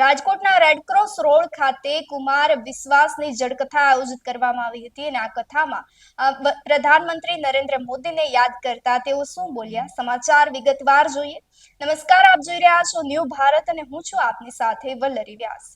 રાજકોટના Red Cross road ખાતે કુમાર વિશ્વાસની જળકથા આયોજિત કરવામાં આવી હતી અને આ કથામાં પ્રધાનમંત્રી નરેન્દ્ર મોદીને યાદ કરતા તેઓ શું બોલ્યા? સમાચાર વિગતવાર જોઈએ. નમસ્કાર, આપ જોઈ રહ્યા છો ન્યૂ ભારત અને હું છું આપની સાથે વલ્લરી વ્યાસ.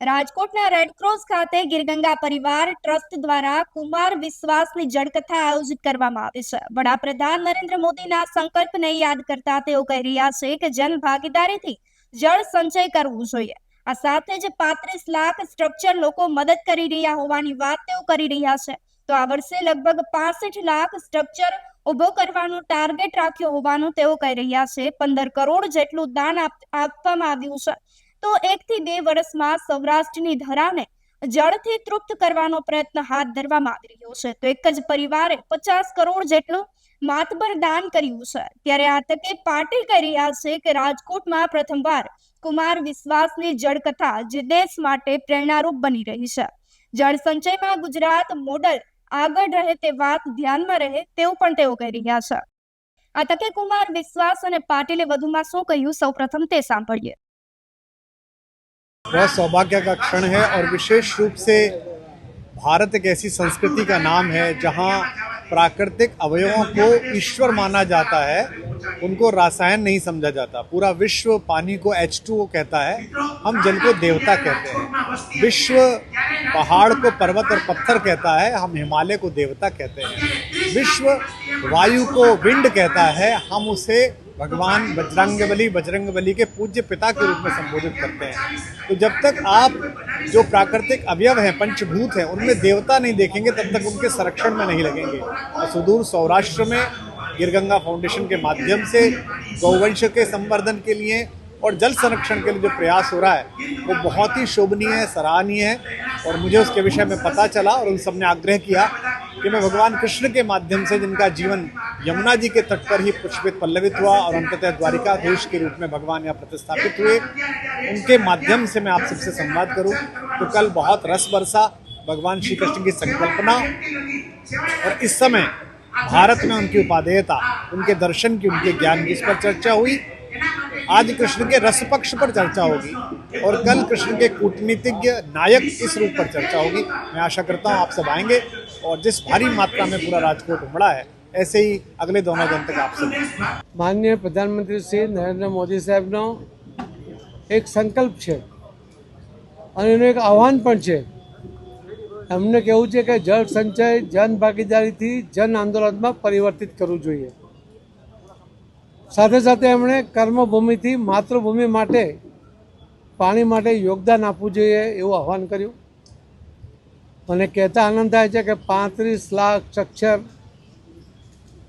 રાજકોટના રેડક્રોસ ખાતે ગીરગંગા પરિવાર ટ્રસ્ટ દ્વારા કુમાર વિશ્વાસની જળકથા આયોજિત કરવામાં આવી છે. વડાપ્રધાન નરેન્દ્ર મોદીના સંકલ્પને યાદ કરતા તેઓ કહી રહ્યા છે કે જન ભાગીદારીથી જળ સંચય કરવું જોઈએ. આ સાથે જ પાંત્રીસ લાખ સ્ટ્રક્ચર લોકો મદદ કરી રહ્યા હોવાની વાત તેઓ કરી રહ્યા છે. તો આ વર્ષે લગભગ પાસઠ લાખ સ્ટ્રક્ચર ઊભો કરવાનો ટાર્ગેટ રાખ્યો હોવાનું તેઓ કહી રહ્યા છે. પંદર કરોડ જેટલું દાન આપ- આપવામાં આવ્યું છે. તો એક થી બે વર્ષમાં સૌરાષ્ટ્રની ધરાને જળથી તૃપ્ત કરવાનો પ્રયત્ન હાથ ધરવામાં આવી રહ્યો છે. તો એક જ પરિવારે પચાસ કરોડ જેટલું માતબર દાન કર્યું છે. ત્યારે આ તકે પાર્ટી કહી રહ્યા છે કે રાજકોટમાં પ્રથમવાર કુમાર વિશ્વાસની જળકથા જે દેશ માટે પ્રેરણારૂપ બની રહી છે. જળ સંચયમાં ગુજરાત મોડલ આગળ રહે તે વાત ધ્યાનમાં રહે તેવું પણ તેઓ કહી રહ્યા છે. આ તકે કુમાર વિશ્વાસ અને પાટીલે વધુમાં શું કહ્યું? સૌપ્રથમ તે સાંભળીએ. बहुत सौभाग्य का क्षण है और विशेष रूप से भारत एक ऐसी संस्कृति का नाम है जहाँ प्राकृतिक अवयवों को ईश्वर माना जाता है। उनको रासायन नहीं समझा जाता। पूरा विश्व पानी को एच टू कहता है। हम जल को देवता कहते हैं। विश्व पहाड़ को पर्वत और पत्थर कहता है। हम हिमालय को देवता कहते हैं। विश्व वायु को विंड कहता है। हम उसे भगवान बजरंग बली बजरंगबली बजरंगबली के पूज्य पिता के रूप में संबोधित करते हैं। तो जब तक आप जो प्राकृतिक अवयव हैं, पंचभूत हैं, उनमें देवता नहीं देखेंगे, तब तक उनके संरक्षण में नहीं लगेंगे। और सुदूर सौराष्ट्र में गिरगंगा फाउंडेशन के माध्यम से, गौवंश के संवर्धन के लिए और जल संरक्षण के लिए जो प्रयास हो रहा है, वो बहुत ही शोभनीय है, सराहनीय है। और मुझे उसके विषय में पता चला और उन सबने आग्रह किया कि मैं भगवान कृष्ण के माध्यम से जिनका जीवन यमुना जी के तट पर ही पुष्पित पल्लवित हुआ और अंततः द्वारिकाधीश के रूप में भगवान यहाँ प्रतिस्थापित हुए। उनके माध्यम से मैं आप सबसे संवाद करूँ तो कल बहुत रस बरसा भगवान श्री कृष्ण की संकल्पना और इस समय भारत में उनकी उपादेयता उनके दर्शन की, उनके ज्ञान की इस पर चर्चा हुई। आज कृष्ण के रस पक्ष पर चर्चा होगी और कल कृष्ण के कूटनीतिज्ञ नायक इस रूप पर चर्चा होगी। मैं आशा करता हूँ आप सब आएँगे और जिस भारी मात्रा में पूरा राजकोट उमड़ा है ऐसे ही अगले दोनों दिन तक आप सब માનનીય પ્રધાનમંત્રી શ્રી નરેન્દ્ર મોદી સાહેબનો એક સંકલ્પ છે અને એનું એક આહ્વાન પણ છે એમને કહેવું છે કે જળ સંચય જન ભાગીદારીથી જન આંદોલનમાં પરિવર્તિત કરવું જોઈએ સાથે સાથે એમણે કર્મભૂમિથી માતૃભૂમિ માટે પાણી માટે યોગદાન આપવું જોઈએ એવું આહ્વાન કર્યું મને કહેતા આનંદ થાય છે કે પાંત્રીસ લાખ સ્ટ્રક્ચર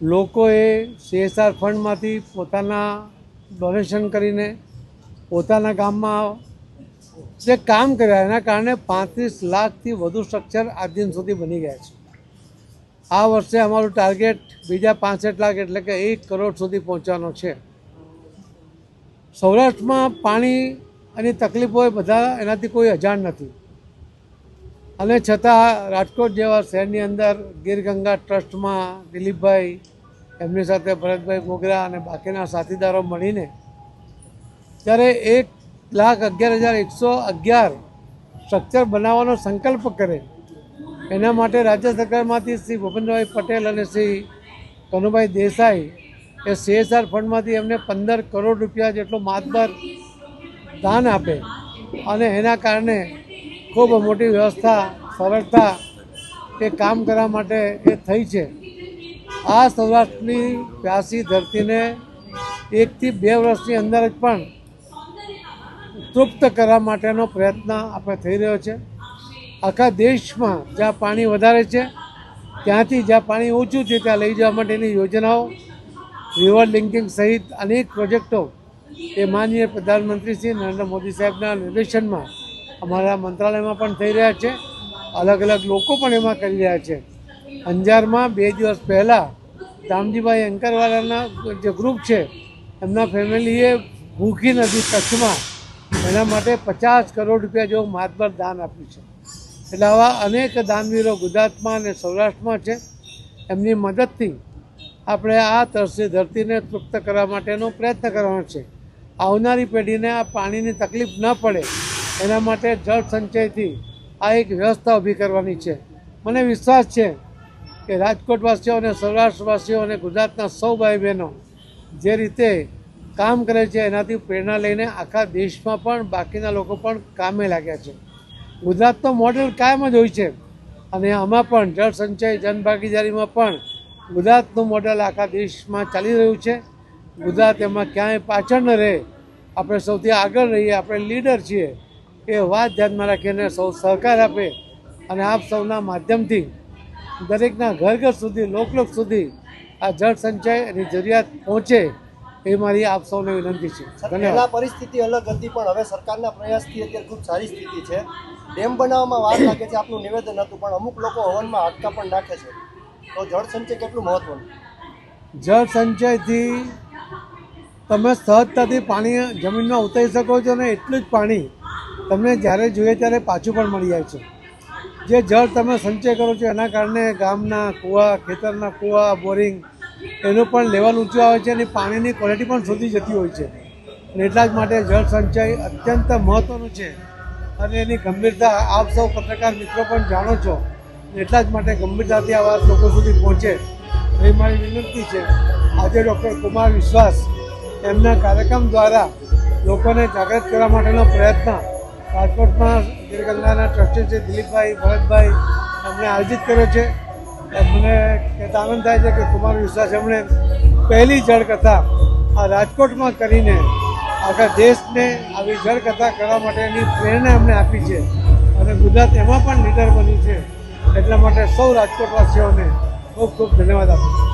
લોકોએ સીએસઆર ફંડમાંથી પોતાના ડોનેશન કરીને પોતાના ગામમાં જે કામ કર્યા, એના કારણે પાંત્રીસ લાખથી વધુ સ્ટ્રક્ચર આજ દિન સુધી બની ગયા છે. આ વર્ષે અમારું ટાર્ગેટ બીજા પાંસઠ લાખ એટલે કે એક કરોડ સુધી પહોંચવાનો છે. સૌરાષ્ટ્રમાં પાણી અને તકલીફો બધા એનાથી કોઈ અજાણ નથી. અને છતાં રાજકોટ જેવા શહેરની અંદર ગીરગંગા ટ્રસ્ટમાં દિલીપભાઈ, એમની સાથે ભરતભાઈ મોગરા અને બાકીના સાથીદારો મળીને ત્યારે એક લાખ અગિયાર હજાર એકસો અગિયાર સ્ટ્રક્ચર બનાવવાનો સંકલ્પ કરે. એના માટે રાજ્ય સરકારમાંથી શ્રી ભૂપેન્દ્રભાઈ પટેલ અને શ્રી કનુભાઈ દેસાઈ એ સીએસઆર ફંડમાંથી એમને પંદર કરોડ રૂપિયા જેટલું માતબર દાન આપે. અને એના કારણે ખૂબ મોટી વ્યવસ્થા, સરળતા એ કામ કરવા માટે એ થઈ છે. આ સૌરાષ્ટ્રની પ્યાસી ધરતીને એકથી બે વર્ષની અંદર જ પણ તૃપ્ત કરવા માટેનો પ્રયત્ન આપણે થઈ રહ્યો છે. આખા દેશમાં જ્યાં પાણી વધારે છે, ત્યાંથી જ્યાં પાણી ઓછું છે, ત્યાં લઈ જવા માટેની યોજનાઓ રિવર લિંકિંગ સહિત અનેક પ્રોજેક્ટો એ માનનીય પ્રધાનમંત્રી શ્રી નરેન્દ્ર મોદી સાહેબના નિર્દેશનમાં અમારા મંત્રાલયમાં પણ થઈ રહ્યા છે. અલગ અલગ લોકો પણ એમાં કરી રહ્યા છે. અંજારમાં બે દિવસ પહેલાં દામજીભાઈ અંકરવાલાના જે ગ્રુપ છે, એમના ફેમિલીએ ભૂખી નદી કચ્છમાં એના માટે પચાસ કરોડ રૂપિયા જેવું માતબર દાન આપ્યું છે. એટલે આવા અનેક દાનવીરો ગુજરાતમાં અને સૌરાષ્ટ્રમાં છે. એમની મદદથી આપણે આ તરસી ધરતીને તૃપ્ત કરવા માટેનો પ્રયત્ન કરવાનો છે. આવનારી પેઢીને આ પાણીની તકલીફ ન પડે. એના માટે જળ સંચયથી આ એક વ્યવસ્થા ઊભી કરવાની છે. મને વિશ્વાસ છે કે રાજકોટવાસીઓ અને સૌરાષ્ટ્રવાસીઓ અને ગુજરાતના સૌ ભાઈ બહેનો જે રીતે કામ કરે છે, એનાથી પ્રેરણા લઈને આખા દેશમાં પણ બાકીના લોકો પણ કામે લાગ્યા છે. ગુજરાતનો મોડેલ કાયમ જ હોય છે અને આમાં પણ જળ સંચય, જનભાગીદારીમાં પણ ગુજરાતનું મોડેલ આખા દેશમાં ચાલી રહ્યું છે. ગુજરાત એમાં ક્યાંય પાછળ ન રહે. આપણે સૌથી આગળ રહીએ, આપણે લીડર છીએ. એ વાત ધ્યાનમાં રાખીને સૌ સહકાર આપે અને આપ સૌના માધ્યમથી દરેકના ઘર ઘર સુધી લોકલોક સુધી આ જળ સંચય એની જરૂરિયાત પહોંચે એ મારી આપ સૌને વિનંતી છે. ધન્યવાદ. પરિસ્થિતિ અલગ હતી પણ હવે સરકારના પ્રયાસથી અત્યારે ખૂબ સારી સ્થિતિ છે. ડેમ બનાવવામાં વાર લાગે છે આપનું નિવેદન હતું પણ અમુક લોકો હવનમાં હાડકા પણ નાખે છે. તો જળ સંચય કેટલું મહત્વનું? જળ સંચયથી તમે સહજતાથી પાણી જમીનમાં ઉતારી શકો છો ને એટલું જ પાણી તમને જ્યારે જોઈએ ત્યારે પાછું પણ મળી જાય છે. જે જળ તમે સંચય કરો છો એના કારણે ગામના કૂવા, ખેતરના કૂવા, બોરિંગ એનું પણ લેવલ ઊંચું આવે છે અને પાણીની ક્વોલિટી પણ સુધી જતી હોય છે. અને એટલા જ માટે જળ સંચય અત્યંત મહત્ત્વનું છે. અને એની ગંભીરતા આપ સૌ પત્રકાર મિત્રો પણ જાણો છો. એટલા જ માટે ગંભીરતાથી આ વાત લોકો સુધી પહોંચે. એ મારી વિનંતી છે. આજે ડૉક્ટર કુમાર વિશ્વાસ એમના કાર્યક્રમ દ્વારા લોકોને જાગૃત કરવા માટેનો પ્રયત્ન રાજકોટમાં ગીરગંગાના ટ્રસ્ટી છે દિલીપભાઈ, ભરતભાઈ અમને આયોજિત કર્યો છે. મને કહેતા આનંદ થાય છે કે કુમાર વિશ્વાસ એમણે પહેલી જળકથા આ રાજકોટમાં કરીને આખા દેશને આવી જળકથા કરવા માટેની પ્રેરણા એમણે આપી છે. અને ગુજરાત એમાં પણ લીડર બન્યું છે. એટલા માટે સૌ રાજકોટવાસીઓને ખૂબ ખૂબ ધન્યવાદ આપું છું.